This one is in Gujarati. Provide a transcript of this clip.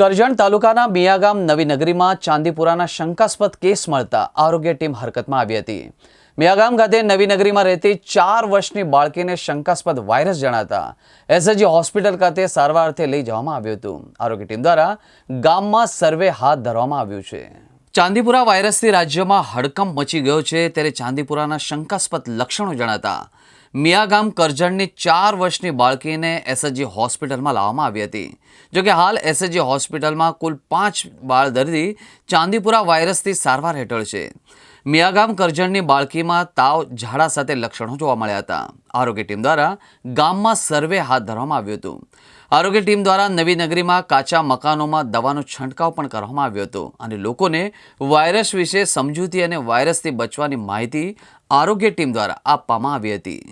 કરજણ તાલુકાના મિયાગામ નવી નગરીમાં ચાંદીપુરાના શંકાસ્પદ કેસ મળતા આરોગ્ય ટીમ હરકતમાં આવી હતી. મિયાગામ ખાતે નવી નગરીમાં રહેતી ચાર વર્ષની બાળકીને શંકાસ્પદ વાયરસ જણાતા એસએજી હોસ્પિટલ ખાતે સારવાર અર્થે લઈ જવામાં આવ્યું હતું. આરોગ્ય ટીમ દ્વારા ગામમાં સર્વે હાથ ધરવામાં આવ્યું છે. ચાંદીપુરા વાયરસથી રાજ્યમાં હડકંપ મચી ગયો છે, ત્યારે ચાંદીપુરાના શંકાસ્પદ લક્ષણો જણાતા મિયાગામ કરજણની ચાર વર્ષની બાળકીને એસએચજી હોસ્પિટલમાં લાવવામાં આવી હતી. જોકે હાલ એસએચજી હોસ્પિટલમાં કુલ પાંચ બાળ દર્દી ચાંદીપુરા વાયરસથી સારવાર હેઠળ છે. મિયાગામ કરજણની બાળકીમાં તાવ, ઝાડા સાથે લક્ષણો જોવા મળ્યા હતા. આરોગ્ય ટીમ દ્વારા ગામમાં સર્વે હાથ ધરવામાં આવ્યું હતું. આરોગ્ય ટીમ દ્વારા નવી નગરીમાં કાચા મકાનોમાં દવાનો છંટકાવ પણ કરવામાં આવ્યો હતો અને લોકોને વાયરસ વિશે સમજૂતી અને વાયરસથી બચવાની માહિતી આરોગ્ય ટીમ દ્વારા આપવામાં આવી હતી.